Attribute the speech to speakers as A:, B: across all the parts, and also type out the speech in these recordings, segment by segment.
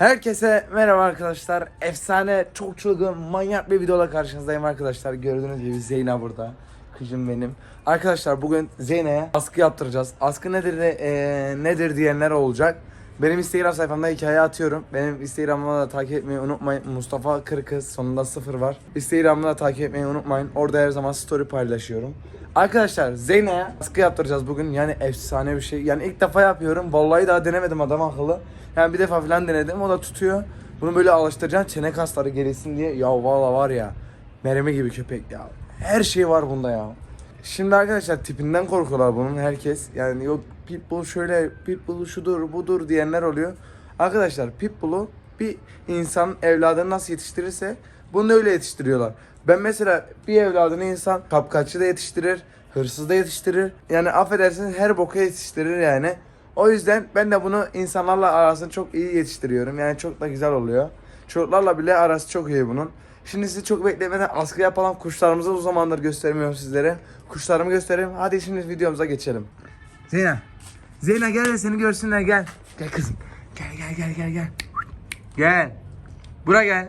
A: Herkese merhaba arkadaşlar. Efsane, çok çılgın, manyak bir videola karşınızdayım arkadaşlar. Gördüğünüz gibi Zeyna burada. Kızım benim. Arkadaşlar bugün Zeyna'ya askı yaptıracağız. Askı nedir de, eee, nedir diyenler olacak. Benim Instagram sayfamda hikaye atıyorum. Benim Instagram'ımı da takip etmeyi unutmayın. Mustafa Kırkız sonunda sıfır var. Instagram'ı da takip etmeyi unutmayın. Orada her zaman story paylaşıyorum. Arkadaşlar Zeyna'ya askı yaptıracağız bugün. Yani efsane bir şey. Yani ilk defa yapıyorum. Vallahi daha denemedim adam akıllı. Yani bir defa falan denedim. O da tutuyor. Bunu böyle alıştıracaksın çene kasları gerisin diye. Ya valla var ya. Meremi gibi köpek ya. Her şey var bunda ya. Şimdi arkadaşlar tipinden korkuyorlar bunun herkes. Yani yok pitbull şöyle, pitbull şudur, budur diyenler oluyor. Arkadaşlar pitbull'u bir insan evladını nasıl yetiştirirse bunu öyle yetiştiriyorlar. Ben mesela bir evladını insan kapkaççı da yetiştirir, hırsız da yetiştirir. Yani affedersiniz her boka yetiştirir yani. O yüzden ben de bunu insanlarla arasını çok iyi yetiştiriyorum. Yani çok da güzel oluyor. Çocuklarla bile arası çok iyi bunun. Şimdi sizi çok beklemeden askı yapalım. Kuşlarımızı uzun zamandır göstermiyorum sizlere. Kuşlarımı göstereyim. Hadi şimdi videomuza geçelim. Zeyna. Zeyna gel de seni görsünler gel. Gel kızım. Gel gel gel gel gel. Gel. Bura gel.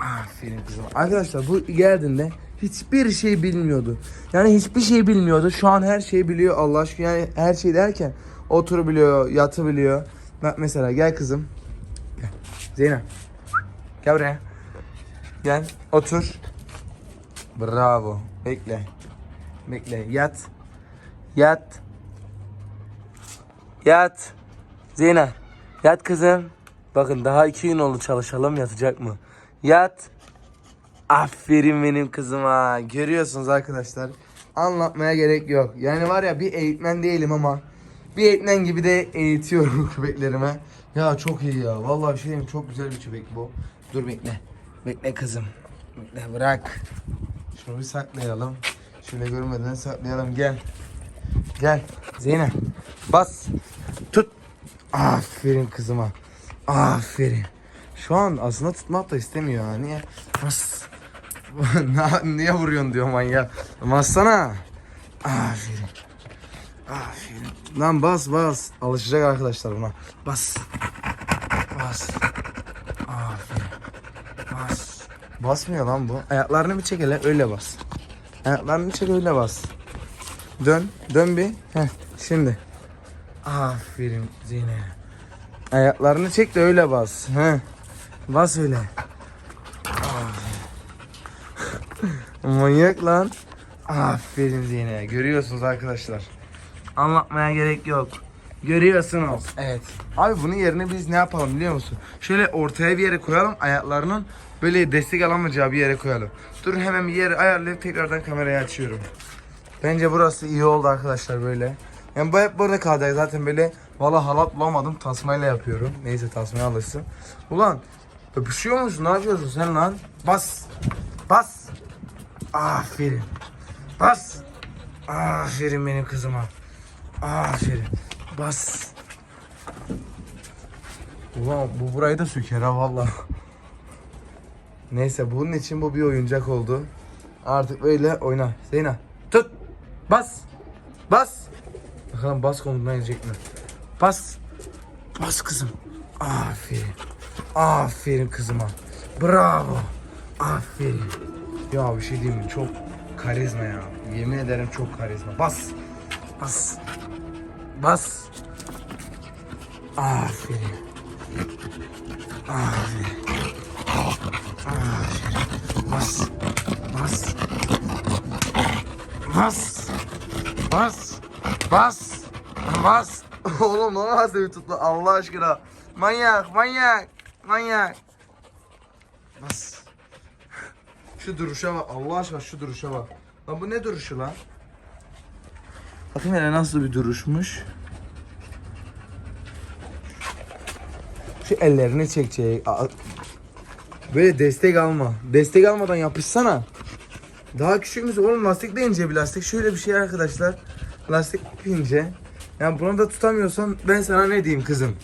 A: Aferin kızım. Arkadaşlar bu geldiğinde hiçbir şey bilmiyordu. Yani hiçbir şey bilmiyordu. Şu an her şeyi biliyor Allah aşkına. Yani her şey derken oturu biliyor, yatı biliyor. Bak mesela gel kızım. Gel. Zeyna. Gel buraya. Gel. Otur. Bravo. Bekle. Bekle. Yat. Yat. Yat. Zeyna. Yat kızım. Bakın daha iki gün oldu çalışalım yatacak mı? Yat. Aferin benim kızıma. Görüyorsunuz arkadaşlar. Anlatmaya gerek yok. Yani var ya bir eğitmen değilim ama bir eğitmen gibi de eğitiyorum köpeklerime. Ya çok iyi ya. Vallahi bir şey çok güzel bir köpek bu. Dur bekle. Bekle kızım. Bekle bırak. Şunu bir saklayalım. Şöyle görmeden saklayalım. Gel. Gel. Zeynep. Bas. Tut. Aferin kızıma. Aferin. Şu an aslında tutmak da istemiyor. Niye? Bas. Niye vuruyorsun diyor manyak. Bassana. Aferin. Aferin. Lan bas bas. Alışacak arkadaşlar buna. Bas. Bas. Aferin. Bas. Basmıyor lan bu. Ayaklarını bir çek hele öyle bas. Ayaklarını çek öyle bas. Dön. Dön bir. Heh. Şimdi. Aferin Zeynep. Ayaklarını çek de öyle bas. Heh. Bas öyle. Aferin. Manyak lan. Aferin Zeynep. Görüyorsunuz arkadaşlar. Anlatmaya gerek yok. Görüyorsunuz. Evet. Abi bunun yerine biz ne yapalım biliyor musun? Şöyle ortaya bir yere koyalım ayaklarının böyle destek alamayacağı bir yere koyalım. Dur hemen bir yere ayarlayıp tekrardan kamerayı açıyorum. Bence burası iyi oldu arkadaşlar böyle. Yani bu hep burada kalacak zaten böyle. Valla halat bulamadım tasmayla yapıyorum. Neyse tasmaya alışsın. Ulan öpüşüyor musun? Ne yapıyorsun sen lan? Bas. Bas. Aferin. Bas. Aferin benim kızıma. Aferin. Bas. Ulan bu burayı da söker ha valla. Neyse bunun için bu bir oyuncak oldu. Artık böyle oyna. Zeyna tut. Bas. Bas. Bakalım bas komutundan gelecek mi? Bas. Bas kızım. Aferin. Aferin kızıma. Bravo. Aferin. Ya bir şey diyeyim mi? Çok karizma ya. Yemin ederim çok karizma. Bas. Bas. Bas. Aferin. Aferin. Bas. Bas. Bas. Bas. Bas. Bas. Oğlum ne nasıl bir tuttu Allah aşkına. Manyak, manyak, manyak. Bas. Şu duruşa bak Allah aşkına şu duruşa bak. Lan bu ne duruşu lan? Bakayım hele nasıl bir duruşmuş. Şu ellerini çekecek. Böyle destek alma. Destek almadan yapışsana. Daha küçük müsün? Oğlum lastik de ince bir lastik. Şöyle bir şey arkadaşlar. Lastik ince. Yani bunu da tutamıyorsan ben sana ne diyeyim kızım?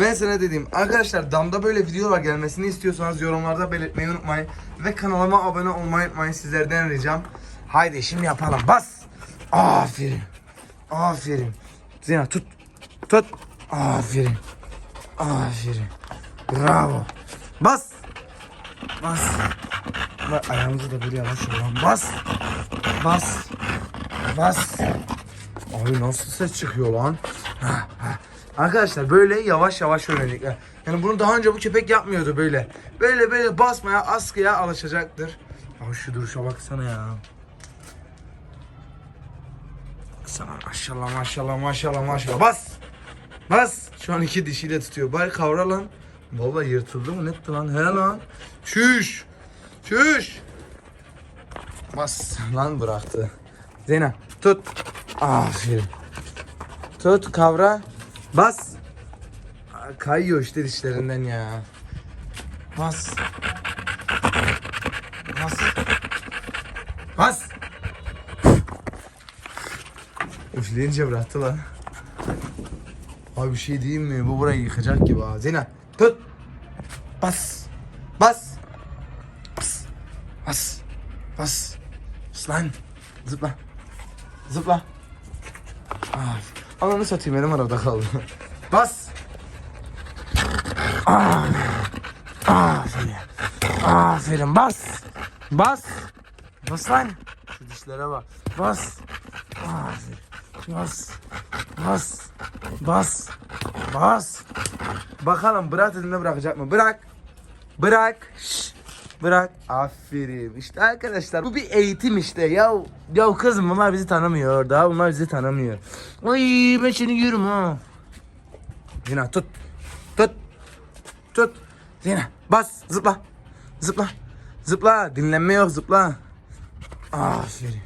A: Ben sana dediğim arkadaşlar damda böyle videolar gelmesini istiyorsanız yorumlarda belirtmeyi unutmayın. Ve kanalıma abone olmayı unutmayın sizlerden ricam. Haydi şimdi yapalım bas. Aferin. Aferin. Zina tut. Tut. Aferin. Aferin. Bravo. Bas. Bas. Bak ayağımızı da böyle yavaş olan. Bas. Bas. Bas. Abi nasıl ses çıkıyor lan? Arkadaşlar böyle yavaş yavaş öğrenecekler. Yani bunu daha önce bu köpek yapmıyordu böyle. Böyle böyle basmaya, askıya alışacaktır. Abi şu duruşa baksana ya. Baksana maşallah maşallah maşallah maşallah. Bas. Bas. Şu an iki dişiyle tutuyor. Bari kavra lan. Vallahi yırtıldı mı? Netti lan? He lan. Çüş. Çüş. Bas. Lan bıraktı. Zeyna tut. Aferin. Tut kavra. Bas. Kayıyor işte dişlerinden ya. Bas. Bas. Bas. Üfleyince bıraktı lan. Abi bir şey diyeyim mi? Bu burayı yıkacak gibi ha. Zeyna tut. Bas. Bas. Bas. Bas. Bas. Bas lan. Zıpla. Zıpla. Ah. Ananı satayım elim arada kaldı. Bas. Aferin. Aferin bas. Bas. Bas lan. Şu dişlere bak. Bas. Aferin. Bas. Bas. Bas. Bas. Bakalım bırak dediğinde bırakacak mı? Bırak. Bırak. Şş. Bırak. Aferin. İşte arkadaşlar bu bir eğitim işte. Ya ya kızım bunlar bizi tanımıyor. Daha bunlar bizi tanımıyor. Ay ben seni yiyorum ha. Zina tut. Tut. Tut. Zina bas. Zıpla. Zıpla. Zıpla. Dinlenme yok zıpla. Aferin.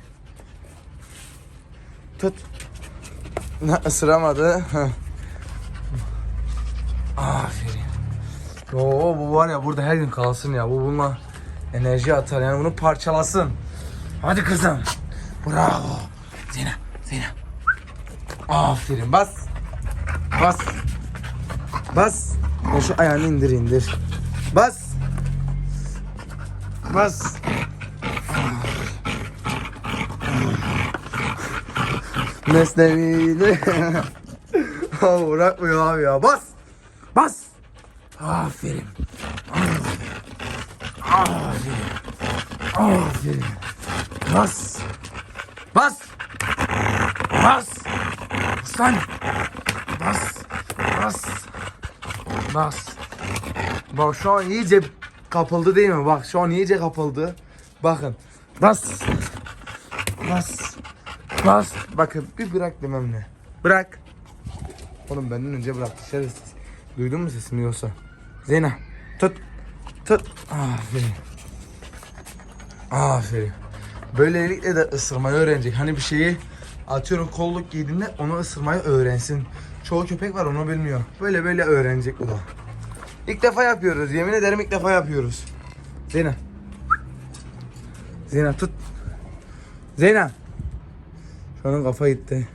A: Tut. Ne ısıramadı. Aferin. Oo bu var ya burada her gün kalsın ya. Bu bununla enerji atar yani bunu parçalasın. Hadi kızım. Bravo. Zina. Zina. Aferin bas. Bas. Bas. Ya şu ayağını indir indir. Bas. Bas. Mesnevi'de. Abi bırakmıyor abi ya. Bas. Bas. Aferin. Aferin. Aferin. Bas. Bas. Bas. Bas lan. Bas. Bas. Bas. Bak şu an iyice kapıldı değil mi? Bak şu an iyice kapıldı. Bakın. Bas. Bas. Bas. Bakın bir bırak demem ne. Bırak. Oğlum benden önce bıraktı şerefsiz. Duydun mu sesimi yoksa? Zeyna tut. Tut. Aferin. Aferin. Böylelikle de ısırmayı öğrenecek. Hani bir şeyi atıyorum kolluk giydiğinde onu ısırmayı öğrensin. Çoğu köpek var onu bilmiyor. Böyle böyle öğrenecek bu da. İlk defa yapıyoruz. Yemin ederim ilk defa yapıyoruz. Zeyna. Zeyna tut. Zeyna. Şu an kafa gitti.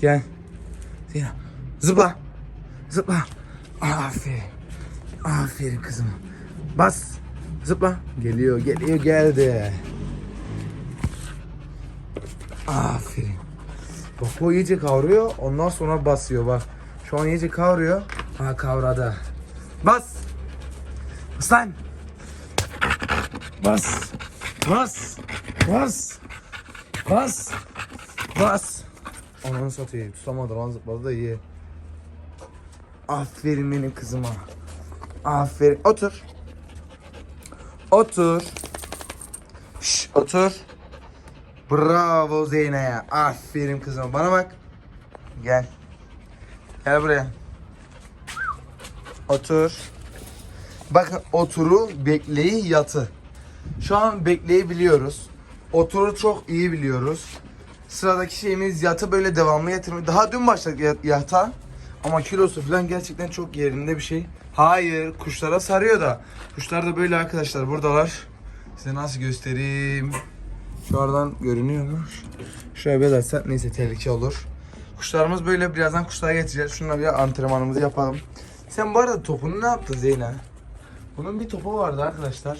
A: Gel. Zeyna. Zıpla. Zıpla. Aferin. Aferin kızım. Bas. Zıpla. Geliyor, geliyor, geldi. Aferin. Bu iyice kavruyor, ondan sonra basıyor bak. Şu an iyice kavruyor. Ha kavradı. Bas. Bas lan. Bas. Bas. Bas. Bas. Bas. Ananı satayım. Tutamadı lan zıpladı da iyi. Aferin benim kızıma. Aferin. Otur. Otur. Şş, otur. Bravo Zeynep'e. Aferin kızıma. Bana bak. Gel. Gel buraya. Otur. Bakın oturu, bekleyi, yatı. Şu an bekleyi biliyoruz. Oturu çok iyi biliyoruz. Sıradaki şeyimiz yatı böyle devamlı getirmek. Daha dün başladık yat- yata. Ama kilosu falan gerçekten çok yerinde bir şey. Hayır, kuşlara sarıyor da. Kuşlar da böyle arkadaşlar buradalar. Size nasıl göstereyim? Şu aradan görünüyor mu? Şöyle bir açsak neyse tehlike olur. Kuşlarımız böyle birazdan kuşlara geçeceğiz. Şununla bir antrenmanımızı yapalım. Sen bu arada topunu ne yaptın Zeyna? Bunun bir topu vardı arkadaşlar.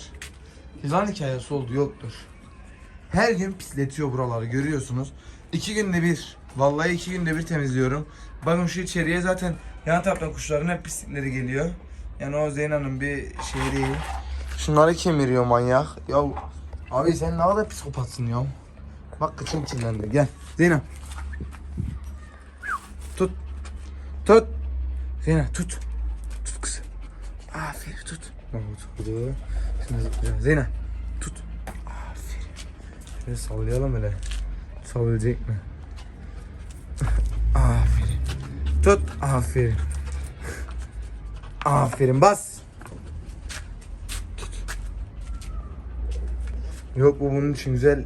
A: Yılan hikayesi oldu yoktur. Her gün pisletiyor buraları görüyorsunuz. İki günde bir Vallahi iki günde bir temizliyorum. Bakın şu içeriye zaten yan taraftan kuşların hep pislikleri geliyor. Yani o Zeyna'nın bir şey değil. Şunları kemiriyor manyak. Ya abi sen ne kadar psikopatsın ya. Bak kıçın kirlendi. Gel Zeyna. Tut. Tut. Zeyna tut. Tut kızım. Aferin tut. Tuttu. Şimdi. Zeyna tut. Aferin. Şöyle sallayalım öyle. Sallayabilecek mi? Aferin. Tut. Aferin. Aferin bas. Yok bu bunun için güzel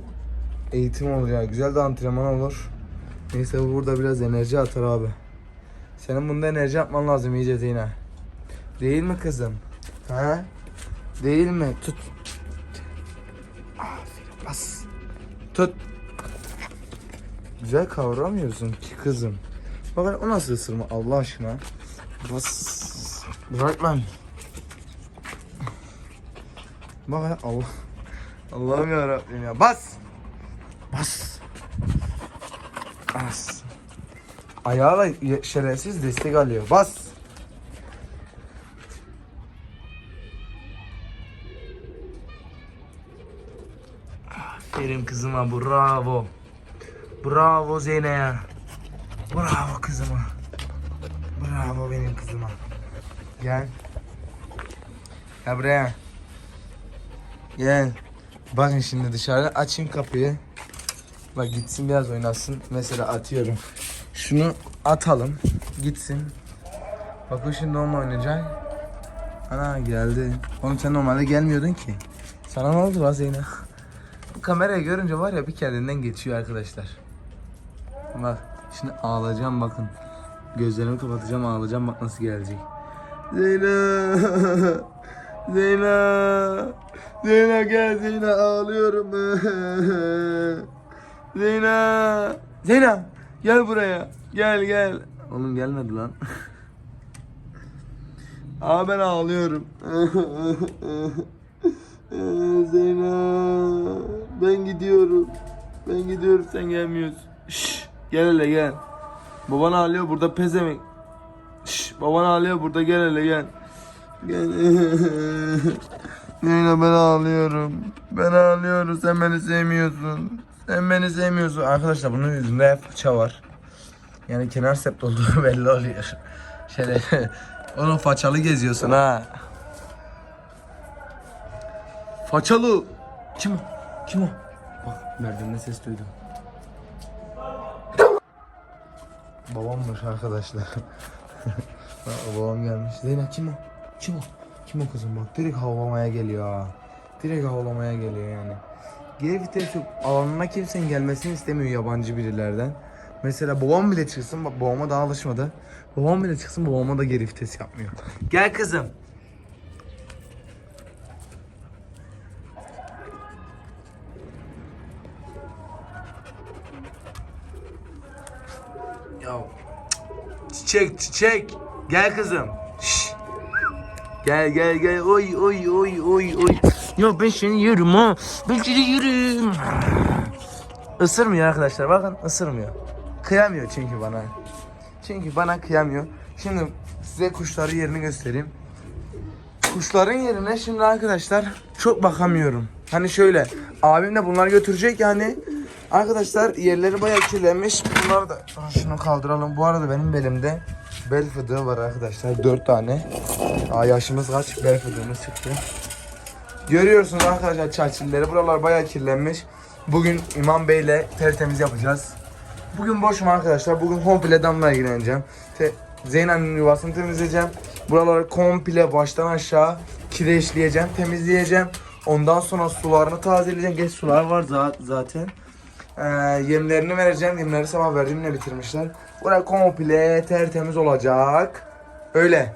A: eğitim ya. Güzel de antrenman olur. Neyse bu burada biraz enerji atar abi. Senin bunda enerji yapman lazım iyice Zeyna. Değil mi kızım? Ha? Değil mi? Tut. Aferin bas. Tut. Güzel kavramıyorsun ki kızım. Bak o nasıl ısırma Allah aşkına. Bas. Bırak lan. Bak ya Allah. Allah'ım ya Rabbim ya. Bas. Bas. Bas. Ayağıyla şerefsiz destek alıyor. Bas. Aferin kızıma bravo. Bravo Zeynep'e. Bravo kızıma. Bravo benim kızıma. Gel. Gel buraya. Gel. Bakın şimdi dışarı açayım kapıyı. Bak gitsin biraz oynasın. Mesela atıyorum. Şunu atalım. Gitsin. Bak o şimdi onunla oynayacak. Ana geldi. Oğlum sen normalde gelmiyordun ki. Sana ne oldu lan Zeynep? Bu kamerayı görünce var ya bir kendinden geçiyor arkadaşlar. Bak şimdi ağlayacağım bakın. Gözlerimi kapatacağım ağlayacağım bak nasıl gelecek. Zeyna. Zeyna. Zeyna gel Zeyna ağlıyorum. Zeyna. Zeyna gel buraya. Gel gel. Oğlum gelmedi lan. Aa ben ağlıyorum. Zeyna ben gidiyorum. Ben gidiyorum sen gelmiyorsun. Şş, gel hele gel. Baban ağlıyor burada pezemek. Şş, baban ağlıyor burada gel hele gel. Gel. Zeyna ben ağlıyorum. Ben ağlıyorum sen beni sevmiyorsun. Sen beni sevmiyorsun. Arkadaşlar bunun yüzünde fıça var. Yani kenar sept olduğu belli oluyor. Şöyle onu façalı geziyorsun ha. Façalı. Kim o? Kim o? Bak merdivende ses duydum. Babammış arkadaşlar. Babam gelmiş. Zeynep kim o? Kim o? Kim o kızım bak direkt havlamaya geliyor ha. Direkt havlamaya geliyor yani. Geri vites yok. Alanına kimsenin gelmesini istemiyor yabancı birilerden. Mesela babam bile çıksın, bak babama daha alışmadı. Babam bile çıksın babama da geri vites yapmıyor. Gel kızım. Ya çiçek çiçek gel kızım. Gel gel gel oy oy oy oy oy. Ya ben seni yerim ha. Ben seni yerim. Isırmıyor arkadaşlar bakın ısırmıyor. Kıyamıyor çünkü bana. Çünkü bana kıyamıyor. Şimdi size kuşları yerini göstereyim. Kuşların yerine şimdi arkadaşlar çok bakamıyorum. Hani şöyle abim de bunları götürecek yani. Arkadaşlar yerleri bayağı kirlenmiş. Bunlar da şunu kaldıralım. Bu arada benim belimde bel fıdığı var arkadaşlar. 4 tane. Aa, yaşımız kaç? Bel fıdığımız çıktı. Görüyorsunuz arkadaşlar çarşıları. Buralar bayağı kirlenmiş. Bugün İmam Bey'le tertemiz yapacağız. Bugün boşum arkadaşlar. Bugün komple damla ilgileneceğim. Te Zeynep'in yuvasını temizleyeceğim. Buraları komple baştan aşağı kireçleyeceğim, temizleyeceğim. Ondan sonra sularını tazeleyeceğim. Geç sular var za- zaten. Ee, yemlerini vereceğim. Yemleri sabah verdiğimle bitirmişler. Burası komple tertemiz olacak. Öyle.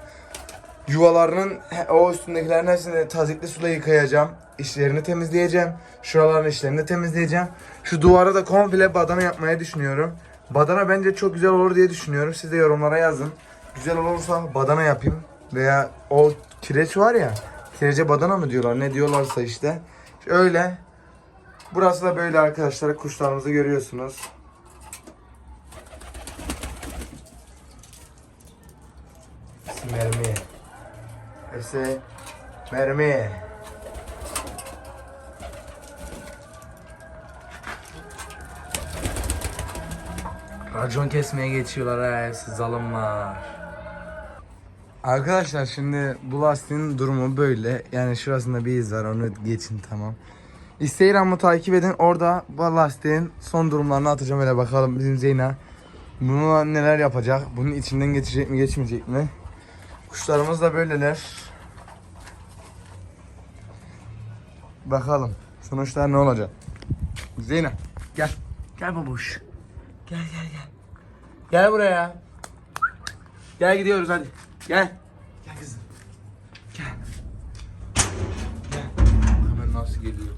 A: Yuvalarının o üstündekilerin hepsini tazikli suyla yıkayacağım. İşlerini temizleyeceğim. Şuraların işlerini temizleyeceğim. Şu duvara da komple badana yapmayı düşünüyorum. Badana bence çok güzel olur diye düşünüyorum. Siz de yorumlara yazın. Güzel olursa badana yapayım. Veya o kireç var ya. Kirece badana mı diyorlar ne diyorlarsa işte. Öyle. Burası da böyle arkadaşlar. Kuşlarımızı görüyorsunuz. mermi. Hepsi mermi. Racon kesmeye geçiyorlar ha hepsi zalimler. Arkadaşlar şimdi bu lastiğin durumu böyle. Yani şurasında bir iz var onu geçin tamam. Instagram'ı takip edin. Orada bu lastiğin son durumlarını atacağım öyle bakalım bizim Zeyna. Bununla neler yapacak? Bunun içinden geçecek mi geçmeyecek mi? Kuşlarımız da böyleler. Bakalım sonuçlar ne olacak? Zeyna gel. Gel babuş. Gel gel gel. Gel buraya. Gel gidiyoruz hadi. Gel. Gel kızım. Gel. Gel. Hemen nasıl geliyor?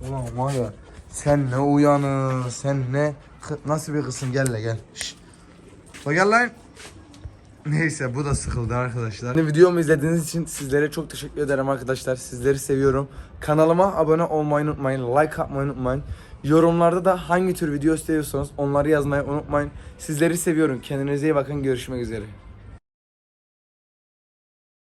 A: Ulan var ya sen ne uyanır, sen ne nasıl bir kızsın gel gel. Şşş. La gel lan. Neyse bu da sıkıldı arkadaşlar. Videomu izlediğiniz için sizlere çok teşekkür ederim arkadaşlar. Sizleri seviyorum. Kanalıma abone olmayı unutmayın. Like atmayı unutmayın. Yorumlarda da hangi tür video istiyorsanız onları yazmayı unutmayın. Sizleri seviyorum. Kendinize iyi bakın. Görüşmek üzere.